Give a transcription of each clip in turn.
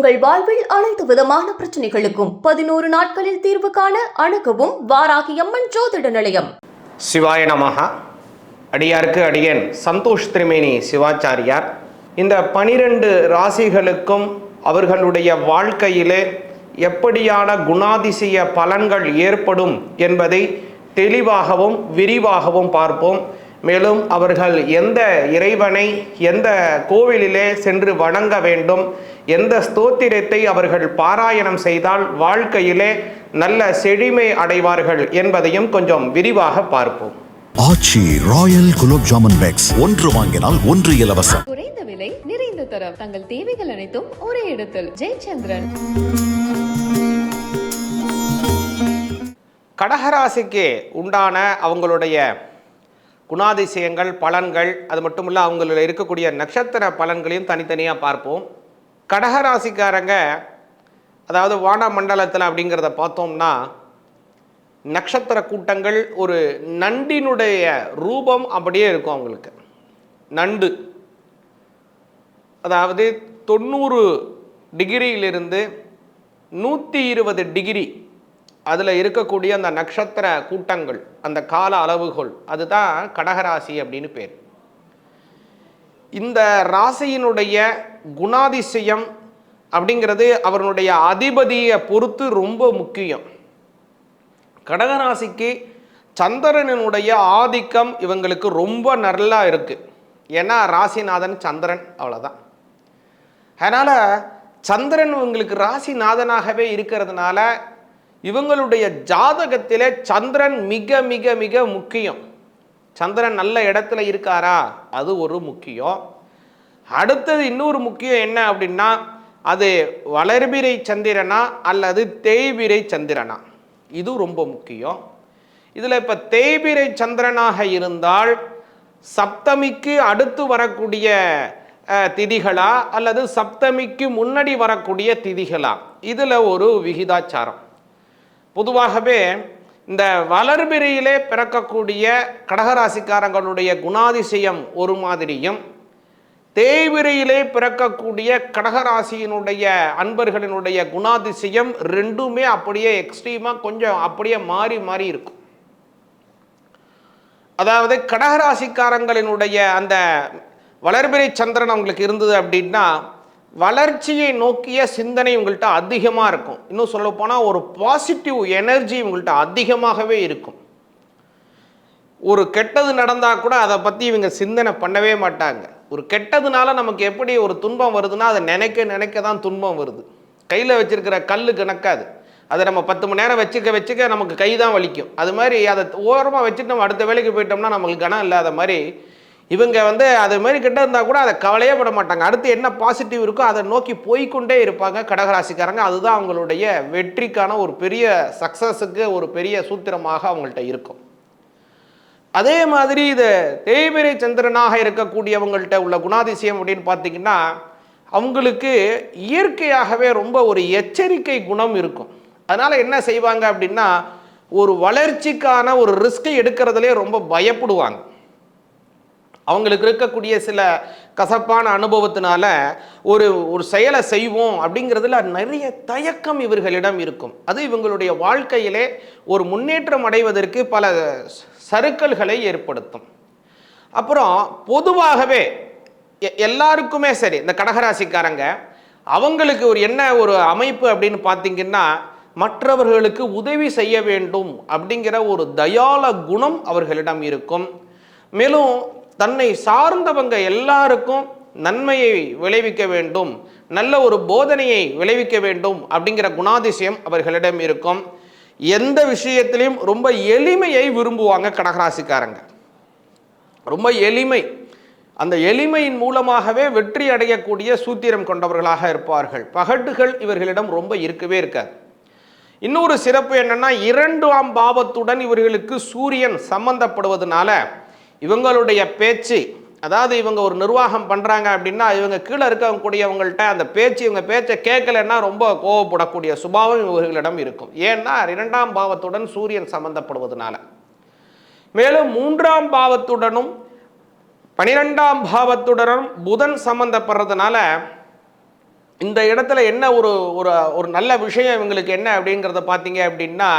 உங்கள் வாழ்வில் அனைத்து விதமான பிரச்சனைகளுக்கும் பதினோரு நாட்களில் தீர்வு காண அணுகவும் வாராகி அம்மன் ஜோதிட நிலையம். சிவாய நமஹ. அடியாருக்கு அடியன் சந்தோஷ் திருமேனி சிவாச்சாரியார். இந்த பனிரெண்டு ராசிகளுக்கும் அவர்களுடைய வாழ்க்கையிலே எப்படியான குணாதிசய பலன்கள் ஏற்படும் என்பதை தெளிவாகவும் விரிவாகவும் பார்ப்போம். மேலும் அவர்கள் எந்த இறைவனை எந்த கோவிலிலே சென்று வணங்க வேண்டும் எந்த ஸ்தோத்திரத்தை அவர்கள் பாராயணம் செய்தால் வாழ்க்கையிலே நல்ல செழுமை அடைவார்கள் என்பதையும் கொஞ்சம் விரிவாக பார்ப்போம். ஆச்சி ராயல் குலோப் ஜாமுன் பேக்ஸ் ஒன்று வாங்கினால் ஒன்று இலவசம். குறைந்த விலை நிறைந்த தரம் தங்கள் தேவைகள் அனைத்தும் ஒரே இடத்தில். ஜெயச்சந்திரன். கடகராசிக்கு உண்டான அவங்களுடைய குணாதிசயங்கள் பலன்கள் அது மட்டும் இல்லை அவங்களில் இருக்கக்கூடிய நட்சத்திர பலன்களையும் தனித்தனியாக பார்ப்போம். கடகராசிக்காரங்க அதாவது வான மண்டலத்தில் அப்படிங்கிறத பார்த்தோம்னா நட்சத்திர கூட்டங்கள் ஒரு நண்டினுடைய ரூபம் அப்படியே இருக்கும் அவங்களுக்கு. நண்டு. அதாவது தொண்ணூறு டிகிரியிலிருந்து நூற்றி இருபது டிகிரி அதில் இருக்கக்கூடிய அந்த நட்சத்திர கூட்டங்கள் அந்த கால அளவுகோல் அதுதான் கடகராசி அப்படின்னு பேர். இந்த ராசியினுடைய குணாதிசயம் அப்படிங்கிறது அவருடைய அதிபதியை பொறுத்து ரொம்ப முக்கியம். கடகராசிக்கு சந்திரனினுடைய ஆதிக்கம் இவங்களுக்கு ரொம்ப நல்லா இருக்குது ஏன்னா ராசிநாதன் சந்திரன் அவ்வளோதான் அதனால் சந்திரன் இவங்களுக்கு ராசிநாதனாகவே இருக்கிறதுனால இவங்களுடைய ஜாதகத்திலே சந்திரன் மிக மிக மிக முக்கியம். சந்திரன் நல்ல இடத்துல இருக்காரா? அது ஒரு முக்கியம். அடுத்தது இன்னொரு முக்கியம் என்ன அப்படின்னா அது வளர்பிறை சந்திரனா அல்லது தேய்பிரை சந்திரனா? இது ரொம்ப முக்கியம். இதில் இப்போ தேய்பிரை சந்திரனாக இருந்தால் சப்தமிக்கு அடுத்து வரக்கூடிய திதிகளா அல்லது சப்தமிக்கு முன்னாடி வரக்கூடிய திதிகளா? இதில் ஒரு விகிதாச்சாரம். பொதுவாகவே இந்த வளர்பிரியிலே பிறக்கக்கூடிய கடகராசிக்காரங்களுடைய குணாதிசயம் ஒரு மாதிரியும் தேய்விரியிலே பிறக்கக்கூடிய கடகராசியினுடைய அன்பர்களினுடைய குணாதிசயம் ரெண்டுமே அப்படியே எக்ஸ்ட்ரீமாக கொஞ்சம் அப்படியே மாறி மாறி இருக்கும். அதாவது கடகராசிக்காரங்களினுடைய அந்த வளர்பிறை சந்திரன் அவங்களுக்கு இருந்தது அப்படின்னா வளர்ச்சியை நோக்கிய சிந்தனை உங்கள்கிட்ட அதிகமாக இருக்கும். இன்னும் சொல்லப்போனால் ஒரு பாசிட்டிவ் எனர்ஜி உங்கள்கிட்ட அதிகமாகவே இருக்கும். ஒரு கெட்டது நடந்தால் கூட அதை பற்றி இவங்க சிந்தனை பண்ணவே மாட்டாங்க. ஒரு கெட்டதுனால நமக்கு எப்படி ஒரு துன்பம் வருதுன்னா அதை நினைக்க நினைக்க தான் துன்பம் வருது. கையில் வச்சிருக்கிற கல் கணக்காது. அதை நம்ம பத்து மணி நேரம் வச்சுக்க வச்சுக்க நமக்கு கை தான் வலிக்கும். அது மாதிரி அதை ஓரமாக வச்சுட்டு நம்ம அடுத்த வேலைக்கு போயிட்டோம்னா நம்மளுக்கு கனம் இல்லாத மாதிரி இவங்க வந்து அது மாதிரி கிட்ட இருந்தால் கூட அதை கவலையே பட மாட்டாங்க. அடுத்து என்ன பாசிட்டிவ் இருக்கோ அதை நோக்கி போய்க்கொண்டே இருப்பாங்க கடகராசிக்காரங்க. அதுதான் அவங்களுடைய வெற்றிக்கான ஒரு பெரிய சக்ஸஸுக்கு ஒரு பெரிய சூத்திரமாக அவங்கள்ட்ட இருக்கும். அதே மாதிரி இது தேய்பிரை சந்திரனாக இருக்கக்கூடியவங்கள்ட்ட உள்ள குணாதிசயம் அப்படின்னு பார்த்தீங்கன்னா அவங்களுக்கு இயற்கையாகவே ரொம்ப ஒரு எச்சரிக்கை குணம் இருக்கும். அதனால் என்ன செய்வாங்க அப்படின்னா ஒரு வளர்ச்சிக்கான ஒரு ரிஸ்கை எடுக்கிறதுலே ரொம்ப பயப்படுவாங்க. அவங்களுக்கு இருக்கக்கூடிய சில கசப்பான அனுபவத்தினால ஒரு ஒரு செயலை செய்வோம் அப்படிங்கிறதுல நிறைய தயக்கம் இவர்களிடம் இருக்கும். அது இவங்களுடைய வாழ்க்கையிலே ஒரு முன்னேற்றம் அடைவதற்கு பல சறுக்கல்களை ஏற்படுத்தும். அப்புறம் பொதுவாகவே எ- எல்லாருக்குமே சரி இந்த கடகராசிக்காரங்க அவங்களுக்கு ஒரு என்ன ஒரு அமைப்பு அப்படின்னு பார்த்தீங்கன்னா மற்றவர்களுக்கு உதவி செய்ய வேண்டும் அப்படிங்கிற ஒரு தயால குணம் அவர்களிடம் இருக்கும். மேலும் தன்னை சார்ந்தவங்க எல்லாருக்கும் நன்மையை விளைவிக்க வேண்டும் நல்ல ஒரு போதனையை விளைவிக்க வேண்டும் அப்படிங்கிற குணாதிசயம் அவர்களிடம் இருக்கும். எந்த விஷயத்திலையும் ரொம்ப எளிமையை விரும்புவாங்க கடகராசிக்காரங்க. ரொம்ப எளிமை. அந்த எளிமையின் மூலமாகவே வெற்றி அடையக்கூடிய சூத்திரம் கொண்டவர்களாக இருப்பார்கள். பகட்டுகள் இவர்களிடம் ரொம்ப இருக்கவே இருக்காது. இன்னொரு சிறப்பு என்னன்னா இரண்டாம் பாவத்துடன் இவர்களுக்கு சூரியன் சம்பந்தப்படுவதனால இவங்களுடைய பேச்சு அதாவது இவங்க ஒரு நிர்வாகம் பண்ணுறாங்க அப்படின்னா இவங்க கீழே இருக்கக்கூடியவங்கள்ட்ட அந்த பேச்சு இவங்க பேச்சை கேட்கலன்னா ரொம்ப கோவப்படக்கூடிய சுபாவம் இவர்களிடம் இருக்கும். ஏன்னா இரண்டாம் பாவத்துடன் சூரியன் சம்பந்தப்படுவதனால. மேலும் மூன்றாம் பாவத்துடனும் பனிரெண்டாம் பாவத்துடனும் புதன் சம்பந்தப்படுறதுனால இந்த இடத்துல என்ன ஒரு ஒரு ஒரு நல்ல விஷயம் இவங்களுக்கு என்ன அப்படிங்கிறத பார்த்தீங்க அப்படின்னா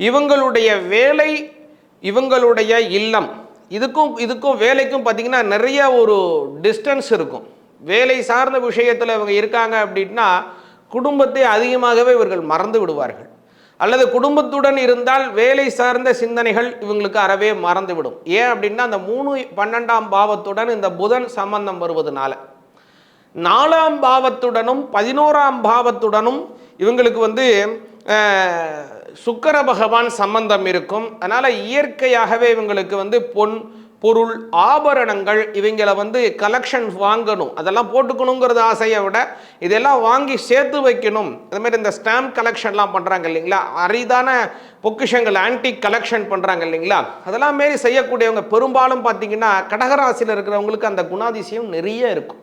இவங்களுடைய வேலை இவங்களுடைய இல்லம். இதுக்கும் இதுக்கும் வேலைக்கும் பார்த்தீங்கன்னா நிறைய ஒரு டிஸ்டன்ஸ் இருக்கும். வேலை சார்ந்த விஷயத்தில் இவங்க இருக்காங்க அப்படின்னா குடும்பத்தை அதிகமாகவே இவர்கள் மறந்து விடுவார்கள். அல்லது குடும்பத்துடன் இருந்தால் வேலை சார்ந்த சிந்தனைகள் இவங்களுக்கு அறவே மறந்துவிடும். ஏன் அப்படின்னா அந்த மூணு பன்னெண்டாம் பாவத்துடன் இந்த புதன் சம்பந்தம் வருவதனால. நாலாம் பாவத்துடனும் பதினோராம் பாவத்துடனும் இவங்களுக்கு வந்து சுக்கர பகவான் சம்பந்தம் இருக்கும். அதனால் இயற்கையாகவே இவங்களுக்கு வந்து பொன் பொருள் ஆபரணங்கள் இவங்களை வந்து கலெக்ஷன் வாங்கணும். அதெல்லாம் போட்டுக்கணுங்கிறது ஆசையை விட இதெல்லாம் வாங்கி சேர்த்து வைக்கணும். அது மாதிரி இந்த ஸ்டாம்ப் கலெக்ஷன்லாம் பண்ணுறாங்க இல்லைங்களா? அரிதான பொக்கிஷங்கள் ஆன்டிக் கலெக்ஷன் பண்ணுறாங்க இல்லைங்களா? அதெல்லாம் மாரி செய்யக்கூடியவங்க. பெரும்பாலும் பார்த்தீங்கன்னா கடகராசியில் இருக்கிறவங்களுக்கு அந்த குணாதிசயம் நிறைய இருக்கும்.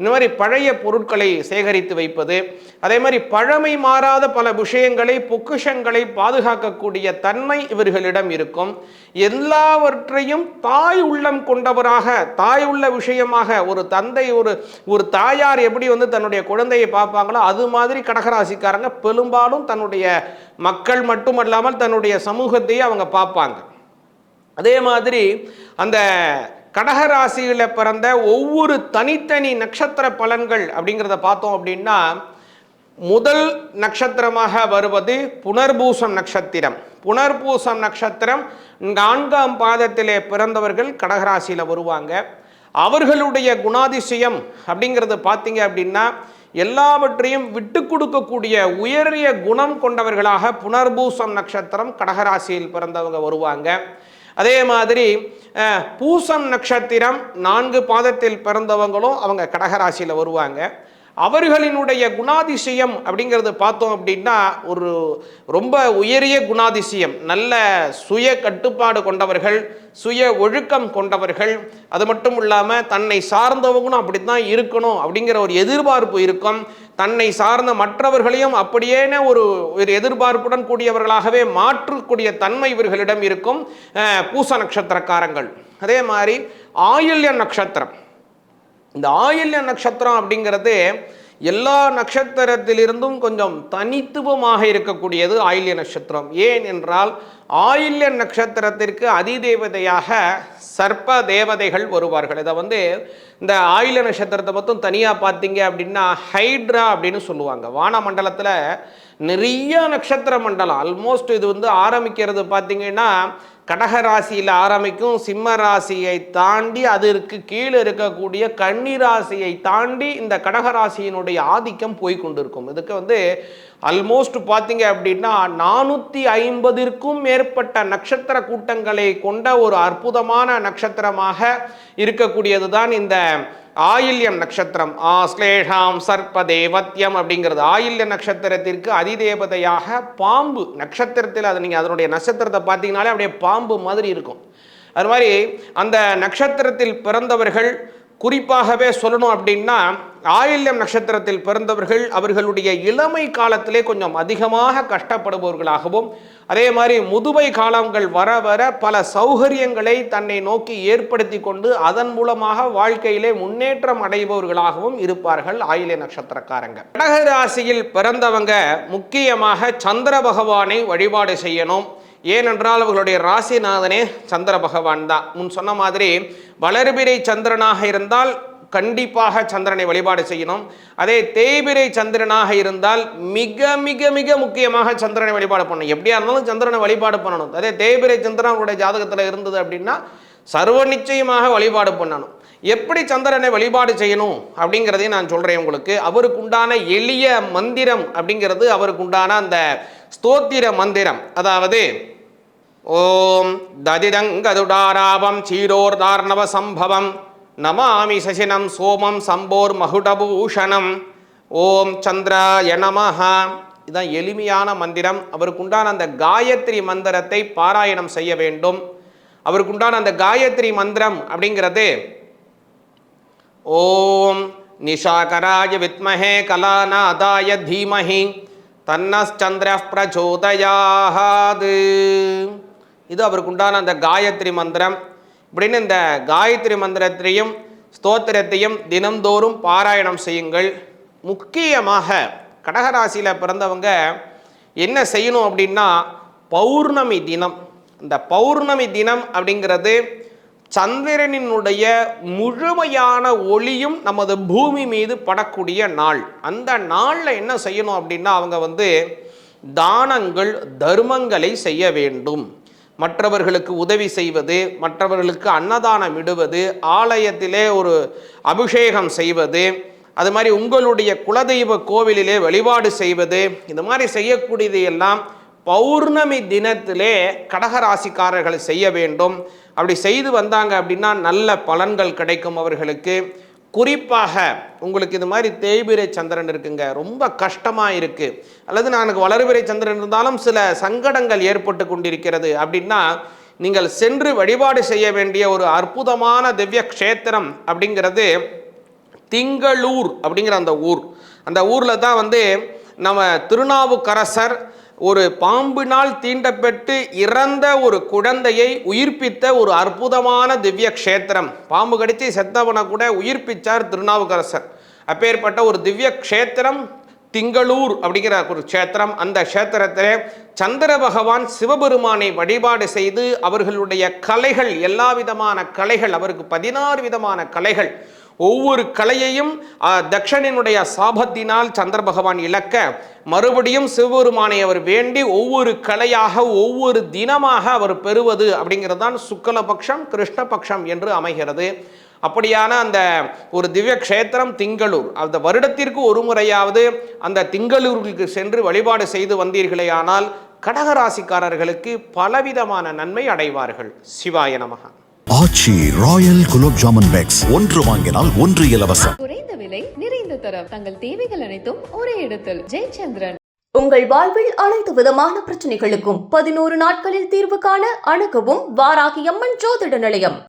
இந்த மாதிரி பழைய பொருட்களை சேகரித்து வைப்பது அதே மாதிரி பழமை மாறாத பல விஷயங்களை பொக்குஷங்களை பாதுகாக்கக்கூடிய தன்மை இவர்களிடம் இருக்கும். எல்லாவற்றையும் தாய் உள்ளம் கொண்டவராக தாய் உள்ள விஷயமாக ஒரு தந்தை ஒரு ஒரு தாயார் எப்படி வந்து தன்னுடைய குழந்தையை பார்ப்பாங்களோ அது மாதிரி கடகராசிக்காரங்க பெரும்பாலும் தன்னுடைய மக்கள் மட்டுமல்லாமல் தன்னுடைய சமூகத்தையே அவங்க பார்ப்பாங்க. அதே மாதிரி அந்த கடகராசியில் பிறந்த ஒவ்வொரு தனித்தனி நட்சத்திர பலன்கள் அப்படிங்கிறத பார்த்தோம் அப்படின்னா முதல் நட்சத்திரமாக வருவது புனர்பூசம் நட்சத்திரம். புனர்பூசம் நட்சத்திரம் நான்காம் பாதத்திலே பிறந்தவர்கள் கடகராசியில் வருவாங்க. அவர்களுடைய குணாதிசயம் அப்படிங்கிறது பார்த்தீங்க அப்படின்னா எல்லாவற்றையும் விட்டு கொடுக்கக்கூடிய உயரிய குணம் கொண்டவர்களாக புனர்பூசம் நட்சத்திரம் கடகராசியில் பிறந்தவங்க வருவாங்க. அதே மாதிரி பூசம் நட்சத்திரம் நான்கு பாதத்தில் பிறந்தவங்களும் அவங்க கடகராசியில் வருவாங்க. அவர்களினுடைய குணாதிசயம் அப்படிங்கிறது பார்த்தோம் அப்படின்னா ஒரு ரொம்ப உயரிய குணாதிசயம். நல்ல சுய கட்டுப்பாடு கொண்டவர்கள் சுய ஒழுக்கம் கொண்டவர்கள். அது மட்டும் இல்லாமல் தன்னை சார்ந்தவங்களும் அப்படி தான் இருக்கணும் அப்படிங்கிற ஒரு எதிர்பார்ப்பு இருக்கும். தன்னை சார்ந்த மற்றவர்களையும் அப்படியேன ஒரு ஒரு எதிர்பார்ப்புடன் கூடியவர்களாகவே மாற்றக்கூடிய தன்மை இவர்களிடம் இருக்கும். பூச நட்சத்திரக்காரங்கள். அதே மாதிரி ஆயுள்ய நட்சத்திரம். இந்த ஆயில்ய நட்சத்திரம் அப்படிங்கிறது எல்லா நட்சத்திரத்திலிருந்தும் கொஞ்சம் தனித்துவமாக இருக்கக்கூடியது ஆயில்ய நட்சத்திரம். ஏன் என்றால் ஆயில்ய நட்சத்திரத்திற்கு அதிதேவதையாக சர்ப்ப தேவதைகள் வருவார்கள். இதை வந்து இந்த ஆயில்ய நட்சத்திரத்தை மட்டும் தனியாக பார்த்தீங்க அப்படின்னா ஹைட்ரா அப்படின்னு சொல்லுவாங்க. வானமண்டலத்தில் நிறைய நட்சத்திர மண்டலம். ஆல்மோஸ்ட் இது வந்து ஆரம்பிக்கிறது பார்த்தீங்கன்னா கடக ராசியில் ஆரம்பிக்கும் சிம்ம ராசியை தாண்டி அதற்கு கீழே இருக்கக்கூடிய கன்னி ராசியை தாண்டி இந்த கடக ராசியினுடைய ஆதிக்கம் போய் கொண்டிருக்கும். இதுக்கு வந்து அல்மோஸ்ட் பார்த்தீங்க அப்படின்னா நானூற்றி ஐம்பதிற்கும் மேற்பட்ட நட்சத்திர கூட்டங்களை கொண்ட ஒரு அற்புதமான நட்சத்திரமாக இருக்கக்கூடியது தான் இந்த ஆயில்யம் நட்சத்திரம் ஆஸ்லேஷாம் சர்ப்ப தேவத்யம் அப்படிங்கிறது ஆயில்ய நட்சத்திரத்திற்கு அதிதேவதையாக பாம்பு நட்சத்திரத்தில் அது நீங்கள் அதனுடைய நட்சத்திரத்தை பார்த்தீங்கனாலே அப்படியே பாம்பு மாதிரி இருக்கும். அது மாதிரி அந்த நட்சத்திரத்தில் பிறந்தவர்கள் குறிப்பாகவே சொல்லணும் அப்படின்னா ஆயில்யம் நட்சத்திரத்தில் பிறந்தவர்கள் அவர்களுடைய இளமை காலத்திலே கொஞ்சம் அதிகமாக கஷ்டப்படுபவர்களாகவும் அதே மாதிரி முதுமை காலங்கள் வர வர பல சௌகரியங்களை தன்னை நோக்கி ஏற்படுத்தி கொண்டு அதன் மூலமாக வாழ்க்கையிலே முன்னேற்றம் அடைபவர்களாகவும் இருப்பார்கள் ஆயில்ய நட்சத்திரக்காரங்க. கடக ராசியில் பிறந்தவங்க முக்கியமாக சந்திர பகவானை வழிபாடு செய்யணும். ஏனென்றால் அவர்களுடைய ராசிநாதனே சந்திர பகவான் தான். முன் சொன்ன மாதிரி வளர்பிறை சந்திரனாக இருந்தால் கண்டிப்பாக சந்திரனை வழிபாடு செய்யணும். அதே தேய்பிரை சந்திரனாக இருந்தால் மிக மிக மிக முக்கியமாக சந்திரனை வழிபாடு பண்ணணும். எப்படியா இருந்தாலும் சந்திரனை வழிபாடு பண்ணணும். அதே தேய்பிரை சந்திரன் அவருடைய ஜாதகத்தில் இருந்தது அப்படின்னா சர்வ நிச்சயமாக வழிபாடு பண்ணணும். எப்படி சந்திரனை வழிபாடு செய்யணும் அப்படிங்கிறதையும் நான் சொல்கிறேன் உங்களுக்கு. அவருக்கு உண்டான எளிய மந்திரம் அப்படிங்கிறது அவருக்கு உண்டான அந்த ஸ்தோத்திர மந்திரம். அதாவது ஓம் ததிதங்கதுடாராபம் சீரோர்தார்ணவ சம்பவம். நமாமி சசினம் சோமம் சம்போர் மகுடபூஷணம் ஓம் சந்திராய நமஹா இதான் எளிமையான மந்திரம் அவருக்குண்டான அந்த காயத்ரி மந்திரத்தை பாராயணம் செய்ய வேண்டும். அவருக்குண்டான அந்த காயத்ரி மந்திரம் அப்படிங்கிறது ஓம் நிஷாகராய வித்மஹே கலாநாதாய தீமஹி தன்னச்சந்திர பிரச்சோதயாது இது அவருக்குண்டான அந்த காயத்ரி மந்திரம். இப்படின்னு இந்த காயத்ரி மந்திரத்தையும் ஸ்தோத்திரத்தையும் தினம்தோறும் பாராயணம் செய்யுங்கள். முக்கியமாக கடகராசியில் பிறந்தவங்க என்ன செய்யணும் அப்படின்னா பௌர்ணமி தினம். இந்த பௌர்ணமி தினம் அப்படிங்கிறது சந்திரனினுடைய முழுமையான ஒளியும் நமது பூமி மீது படக்கூடிய நாள். அந்த நாளில் என்ன செய்யணும் அப்படின்னா அவங்க வந்து தானங்கள் தர்மங்களை செய்ய வேண்டும். மற்றவர்களுக்கு உதவி செய்வது மற்றவர்களுக்கு அன்னதானம் இடுவது ஆலயத்திலே ஒரு அபிஷேகம் செய்வது அது மாதிரி உங்களுடைய குலதெய்வ கோவிலிலே வழிபாடு செய்வது இந்த மாதிரி செய்யக்கூடியது எல்லாம் பௌர்ணமி தினத்திலே கடகராசிக்காரர்கள் செய்ய வேண்டும். அப்படி செய்து வந்தாங்க அப்படின்னா நல்ல பலன்கள் கிடைக்கும் அவர்களுக்கு. குறிப்பாக உங்களுக்கு இது மாதிரி தேய்பிரை சந்திரன் இருக்குங்க. ரொம்ப கஷ்டமாக இருக்கு. அல்லது நான் எனக்கு வளர்பிறை சந்திரன் இருந்தாலும் சில சங்கடங்கள் ஏற்பட்டு கொண்டிருக்கிறது. அப்படின்னா நீங்கள் சென்று வழிபாடு செய்ய வேண்டிய ஒரு அற்புதமான திவ்ய க்ஷேத்திரம் அப்படிங்கிறது திங்களூர் அப்படிங்கிற அந்த ஊர். அந்த ஊரில் தான் வந்து நம்ம திருநாவுக்கரசர் ஒரு பாம்பினால் தீண்டப்பட்டு இறந்த ஒரு குழந்தையை உயிர்ப்பித்த ஒரு அற்புதமான திவ்ய க்ஷேத்திரம். பாம்பு கடித்து செத்தவனை கூட உயிர்ப்பிச்சார் திருநாவுக்கரசர். அப்பேற்பட்ட ஒரு திவ்ய க்ஷேத்திரம் திங்களூர் அப்படிங்கிற ஒரு க்ஷேத்திரம். அந்த க்ஷேத்திரத்தில் சந்திர பகவான் சிவபெருமானை வழிபாடு செய்து அவர்களுடைய கலைகள் எல்லா விதமான கலைகள் அவருக்கு பதினாறு விதமான கலைகள் ஒவ்வொரு கலையையும் தக்ஷனினுடைய சாபத்தினால் சந்திர பகவான் இழக்க மறுபடியும் சிவபெருமானை அவர் வேண்டி ஒவ்வொரு கலையாக ஒவ்வொரு தினமாக அவர் பெறுவது அப்படிங்கிறது தான் சுக்லபக்ஷம் கிருஷ்ணபக்ஷம் என்று அமைகிறது. அப்படியான அந்த ஒரு திவ்ய க்ஷேத்திரம் திங்களூர். அந்த வருடத்திற்கு ஒரு முறையாவது அந்த திங்களூருக்கு சென்று வழிபாடு செய்து வந்தீர்களே ஆனால் கடகராசிக்காரர்களுக்கு பலவிதமான நன்மை அடைவார்கள். சிவாய நமகா. Aachi royal gulab jamun packs. ஒன்று வாங்கினால் ஒன்று இலவசம். குறைந்த விலை நிறைந்த தரம். தங்கள் தேவைகள் அனைத்தும் ஒரே இடத்தில். ஜெயச்சந்திரன். உங்கள் வாழ்வில் அனைத்து விதமான பிரச்சனைகளுக்கும் பதினோரு நாட்களில் தீர்வு காண அணுகவும் வாராகி அம்மன் ஜோதிட நிலையம்.